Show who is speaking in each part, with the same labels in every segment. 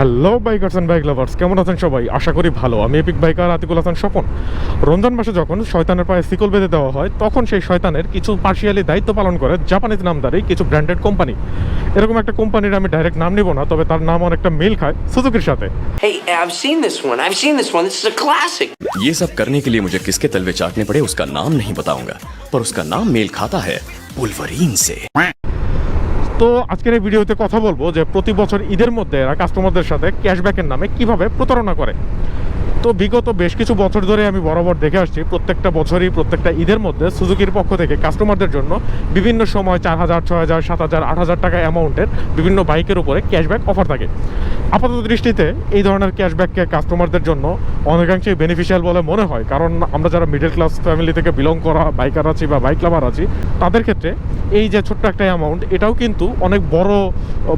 Speaker 1: Hello bikers and bike lovers কেমন আছেন সবাই আশা করি ভালো আমি এপিক বাইকার আতিকুল হাসান স্বপন রমজান মাসে যখন শয়তানের পায়ে শিকল বেঁধে দেওয়া হয় তখন সেই শয়তানের কিছু পার্সিয়ালি দায়িত্ব পালন করে জাপানিজ নামদারি কিছু ব্র্যান্ডেড কোম্পানি এরকম একটা কোম্পানির আমি ডাইরেক্ট নাম নিব না তবে তার নাম অনেকটা মিল খায় সুজুকির সাথে
Speaker 2: Hey, I've seen this one. I've seen this one. This is a classic.
Speaker 3: ये सब करने के लिए मुझे किसके तलवे चाटने पड़े उसका नाम नहीं बताऊंगा पर उसका नाम मेल खाता है बुलवरीन से
Speaker 1: তো আজকের এই ভিডিওতে কথা বলব যে প্রতি বছর ঈদের মধ্যে এরা কাস্টমারদের সাথে ক্যাশব্যাকের নামে কীভাবে প্রতারণা করে। তো বিগত বেশ কিছু বছর ধরে আমি বরাবর দেখে আসছি, প্রত্যেকটা বছরই প্রত্যেকটা ঈদের মধ্যে সুজুকির পক্ষ থেকে কাস্টমারদের জন্য বিভিন্ন সময় চার হাজার, ছয় হাজার, সাত হাজার, আট হাজার টাকা অ্যামাউন্টের বিভিন্ন বাইকের উপরে ক্যাশব্যাক অফার থাকে। আপাতত দৃষ্টিতে এই ধরনের ক্যাশব্যাককে কাস্টমারদের জন্য অনেকাংশেই বেনিফিশিয়াল বলে মনে হয়। কারণ আমরা যারা মিডল ক্লাস ফ্যামিলি থেকে বিলং করা বাইকার আছি বা বাইক লাভার আছি, তাদের ক্ষেত্রে এই যে ছোট্ট একটা অ্যামাউন্ট এটাও কিন্তু অনেক বড়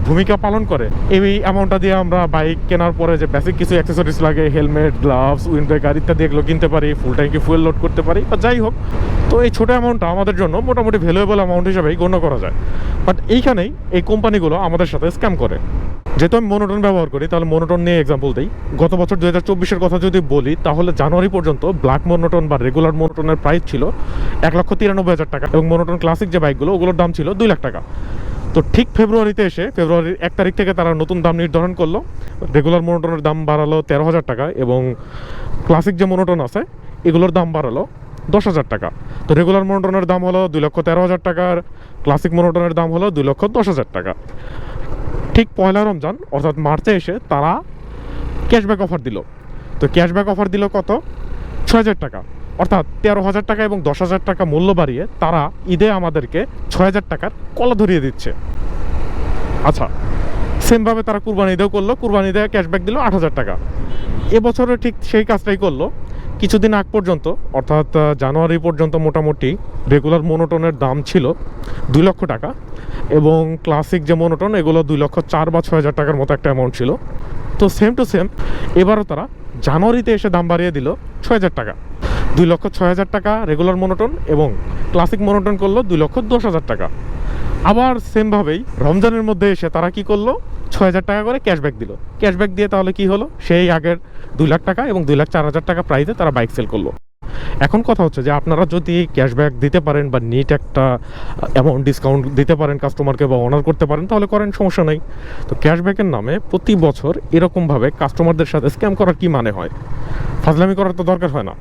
Speaker 1: ভূমিকা পালন করে। এই অ্যামাউন্টটা দিয়ে আমরা বাইক কেনার পরে যে বেসিক কিছু অ্যাক্সেসরিজ লাগে হেলমেট গ্লাভস উইন্ড ব্রেকার ইত্যাদি এগুলো কিনতে পারি ফুল ট্যাঙ্কি ফুয়েল লোড করতে পারি, বা যাই হোক। তো এই ছোটো অ্যামাউন্টটা আমাদের জন্য মোটামুটি ভ্যালুয়েবল অ্যামাউন্ট হিসাবেই গণ্য করা যায়। বাট এইখানেই এই কোম্পানিগুলো আমাদের সাথে স্ক্যাম করে। যেহেতু আমি মনোটন ব্যবহার করি, তাহলে মনোটন নিয়ে এক্সাম্পল দিই। গত বছর দু হাজার চব্বিশের কথা যদি বলি, তাহলে জানুয়ারি পর্যন্ত ব্ল্যাক মনোটন বা রেগুলার মনোটনের প্রাইস ছিল এক লক্ষ তিরানব্বই হাজার টাকা এবং মনোটন ক্লাসিক যে বাইকগুলো ওগুলোর দাম ছিল দুই লাখ টাকা। তো ঠিক ফেব্রুয়ারিতে এসে, ফেব্রুয়ারির এক তারিখ থেকে তারা নতুন দাম নির্ধারণ করল। রেগুলার মনোটনের দাম বাড়ালো তেরো হাজার টাকা এবং ক্লাসিক যে মনোটন আছে, এগুলোর দাম বাড়ালো দশ হাজার টাকা। তো রেগুলার মনোটনের দাম হলো দুই লক্ষ তেরো হাজার টাকার ক্লাসিক মনোটনের দাম হলো দুই লক্ষ দশ হাজার টাকা। ঠিক পয়লা রমজান, অর্থাৎ মার্চে এসে তারা ক্যাশব্যাক অফার দিল। তো ক্যাশব্যাক অফার দিল কত? ছয় হাজার টাকা। অর্থাৎ তেরো হাজার টাকা এবং দশ হাজার টাকা মূল্য বাড়িয়ে তারা ঈদে আমাদেরকে ছয় হাজার টাকার কলা ধরিয়ে দিচ্ছে। আচ্ছা সেমভাবে তারা কুরবানি ঈদেও করল। কুরবানি ঈদে ক্যাশব্যাক দিল আট হাজার টাকা। এবছরও ঠিক সেই কাজটাই করল। কিছুদিন আগ পর্যন্ত, অর্থাৎ জানুয়ারি পর্যন্ত মোটামুটি রেগুলার মনোটনের দাম ছিল দুই লক্ষ টাকা এবং ক্লাসিক যে মনোটন এগুলো দুই লক্ষ চার বা ছয় হাজার টাকার মতো একটা অ্যামাউন্ট ছিল। তো সেম টু সেম এবারও তারা জানুয়ারিতে এসে দাম বাড়িয়ে দিল ছয় হাজার টাকা। দুই লক্ষ ছয় হাজার টাকা রেগুলার মনোটন এবং ক্লাসিক মনোটন করল দুই লক্ষ দশ হাজার টাকা। আবার সেমভাবেই রমজানের মধ্যে এসে তারা কি করল? ছয় হাজার টাকা করে ক্যাশব্যাক দিল। ক্যাশব্যাক দিয়ে তাহলে কি হলো? সেই আগের দুই লাখ টাকা এবং দুই লাখ চার হাজার টাকা প্রাইসে তারা বাইক সেল করল। এখন কথা হচ্ছে যে আপনারা যদি ক্যাশব্যাক দিতে পারেন বা নিট একটা অ্যামাউন্ট ডিসকাউন্ট দিতে পারেন কাস্টমারকে বা অনার করতে পারেন, তাহলে করেন, সমস্যা নেই। তো ক্যাশব্যাকের নামে প্রতি বছর এরকমভাবে কাস্টমারদের সাথে স্ক্যাম করার কি মানে হয়? ফাজলামি করার তো দরকার হয় না।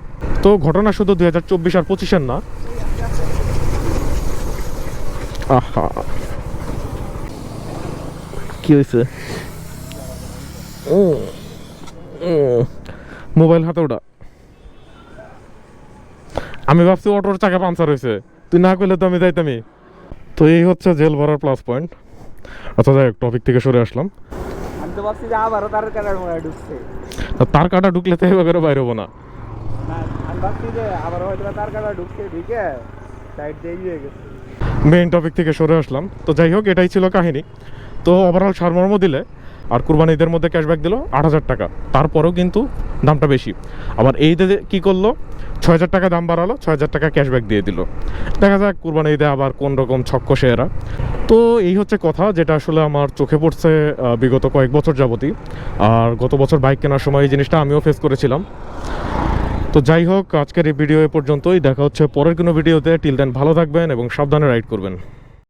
Speaker 1: তো ঘটনা শুধু দুই হাজার চব্বিশ আর পঁচিশের না আহা কি হয়েছে মোবাইল হাতে ওটা আমি ভাবছি অটোর চাকা পাঞ্চার হয়েছে তুই না করলে তো আমি যাইতামই। তো এই হচ্ছে জেল ভরার প্লাস পয়েন্ট আচ্ছা যাই টপিক থেকে সরে আসলাম।
Speaker 4: তার
Speaker 1: কাটা ঢুকলে তো এভাবে বাইরে হব না।
Speaker 4: আমি ভাবছি যে আবারও হয়তো তার কাটা ঢুকছে ঢুকে সাইড দিয়ে গেছে।
Speaker 1: মেইন টপিক থেকে সরে আসলাম। তো যাই হোক, এটাই ছিল কাহিনী। তো ওভারঅল সারমর্ম দিলে আর কুরবানি ঈদের মধ্যে ক্যাশব্যাক দিল আট হাজার টাকা। তারপরেও কিন্তু দামটা বেশি। আবার এই ঈদে কি করল, ছয় হাজার টাকা দাম বাড়ালো, ছয় হাজার টাকা ক্যাশব্যাক দিয়ে দিল। দেখা যাক কুরবানি ঈদে আবার কোন রকম ছক্কসে এরা তো এই হচ্ছে কথা যেটা আসলে আমার চোখে পড়ছে বিগত কয়েক বছর যাবতই। আর গত বছর বাইক কেনার সময় এই জিনিসটা আমিও ফেস করেছিলাম। তো যাই হোক, আজকের এই ভিডিও এ পর্যন্তই। দেখা হচ্ছে পরের কোনো ভিডিওতে। টিল দেন ভালো থাকবেন এবং সাবধানে রাইড করবেন।